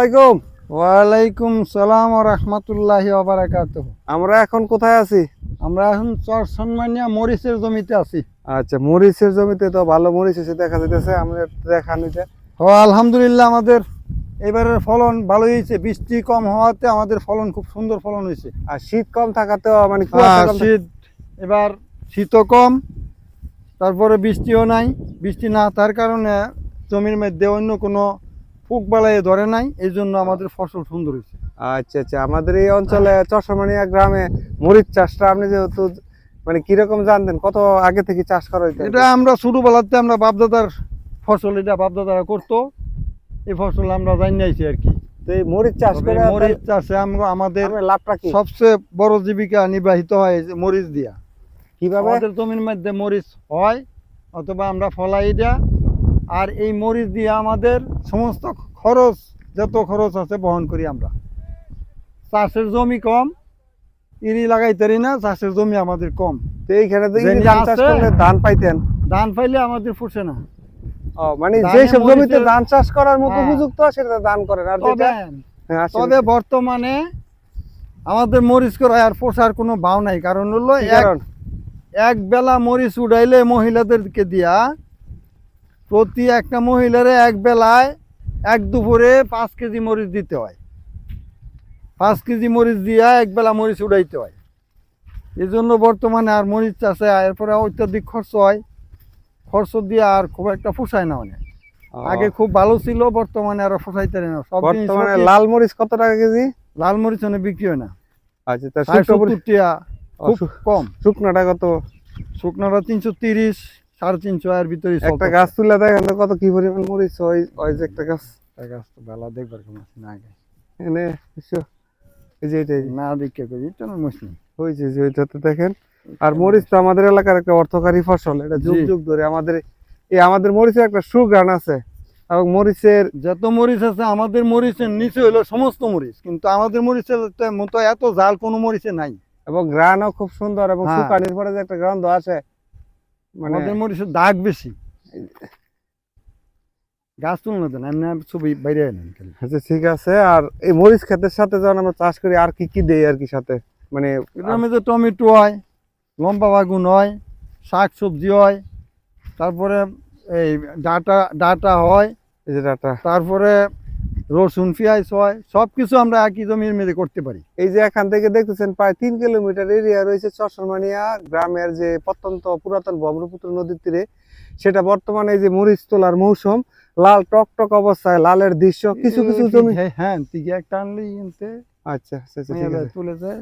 আলাইকুম। ওয়ালাইকুম সালাম রহমতুল্লাহ বারাকাত আমরা এখন কোথায় আছি? আমরা এখন চর মরিচের জমিতে আছি। আচ্ছা মরিচের জমিতে তো ভালো মরিচ এসে দেখা একটু দেখান এটা ও আলহামদুলিল্লাহ আমাদের এবারের ফলন ভালো হয়েছে। বৃষ্টি কম হওয়াতে আমাদের ফলন খুব সুন্দর ফলন হয়েছে। আর শীত কম থাকাতেও মানে হ্যাঁ, শীত এবার শীতও কম তারপরে বৃষ্টিও নাই। বৃষ্টি না থাকার কারণে জমির মধ্যে অন্য কোনো পোক বালাই ধরে নাই এই জন্য আমাদের ফসল সুন্দর হয়েছে। আচ্ছা আচ্ছা আমাদের এই অঞ্চলে চশমানিয়া গ্রামে মরিচ চাষটা আপনি যেহেতু মানে কীরকম জানতেন কত আগে থেকে চাষ করা হইতো? এটা আমরা ছোটবেলাতে আমরা বাপদাদার ফসল এটা বাপদাদারা করতো এই ফসল আমরা জানি আইছি আর কি। তো এই মরিচ চাষ করে মরিচ চাষে আমরা আমাদের লাভটা কি? সবচেয়ে বড় জীবিকা নির্বাহিত হয় মরিচ দিয়া। কীভাবে? আমাদের জমির মধ্যে মরিচ হয় অথবা আমরা ফলাই এটা আর এই মরিচ দিয়ে আমাদের সমস্ত খরচ যত খরচ আছে বহন করি আমরা। চাষের জমি কম ইরি লাগাইতারি না চাষের জমি আমাদের কম। তো এইখানে তো ধান চাষ করলে ধান পাইতেন। ধান পাইলে আমাদের না। ও মানে সব জমিতে ধান চাষ করার মতো হ্যাঁ। উপযুক্ত সেটা ধান করেন। আর যেটা হ্যাঁ, তবে বর্তমানে আমাদের মরিচ করা আর পোষার কোনো ভাও নাই। কারণ হলো? এক বেলা মরিচ উড়াইলে মহিলাদেরকে দিয়া প্রতি একটা মহিলারে এক বেলায় এক দুপুরে পাঁচ কেজি মরিচ দিতে হয়। পাঁচ কেজি মরিচ দিয়া এক বেলা মরিচ উড়াইতে হয়। এই জন্য বর্তমানে আর মরিচ চাষে এরপরে অত্যাধিক খরচ হয়। খরচ দিয়ে আর খুব একটা পোষায় না অনেক। আগে খুব ভালো ছিল বর্তমানে আর পোষাইতে পারে না। সব বর্তমানে লাল মরিচ কত টাকা কেজি? লাল মরিচ অনেক বিক্রি হয় না। আচ্ছা তা শুকনো খুব কম। শুকনোটা কত? শুকনোটা তিনশো তিরিশ। সাড়ে তিনশো এর ভিতরে একটা গাছ তুলে দেখেন কত কি পরিমাণ মরিচ ওই ওই যে একটা গাছ। গাছ তো বেলা দেখবার আছে না আগে। এনে এই যে এটাই না দেখে করি এটা না মুসলিম হয়েছে যে ওইটাতে দেখেন। আর মরিচ তো আমাদের এলাকার একটা অর্থকারী ফসল এটা যুগ যুগ ধরে আমাদের এই আমাদের মরিচের একটা সুগান আছে। এবং মরিচের যত মরিচ আছে আমাদের মরিচের নিচে হলো সমস্ত মরিচ। কিন্তু আমাদের মরিচের মতো এত জাল কোনো মরিচে নাই। এবং গ্রানও খুব সুন্দর এবং হ্যাঁ। শুকানির পরে যে একটা গন্ধ আছে মানে মরিচের দাগ বেশি। গাছ তুলনা দেন এমনি ছবি বাইরে নেন আচ্ছা ঠিক আছে আর এই মরিচ ক্ষেতের সাথে যখন আমরা চাষ করি আর কি কি দেই আর কি সাথে? মানে এটার মধ্যে টমেটো হয় লম্বা বাগুন হয় শাক সবজি হয় তারপরে এই ডাটা ডাটা হয় এই যে ডাটা। তারপরে রসুন পেঁয়াজ হয় সব কিছু আমরা একই জমির মেরে করতে পারি। এই যে এখান থেকে দেখতেছেন প্রায় তিন কিলোমিটার এরিয়া রয়েছে চশমানিয়া গ্রামের যে প্রত্যন্ত পুরাতন ব্রহ্মপুত্র নদীর তীরে। সেটা বর্তমানে এই যে মরিচ তোলার মৌসুম লাল টক টক অবস্থায় লালের দৃশ্য কিছু কিছু জমি হ্যাঁ হ্যাঁ একটা আনলেই আচ্ছা আচ্ছা আচ্ছা, তুলে যায়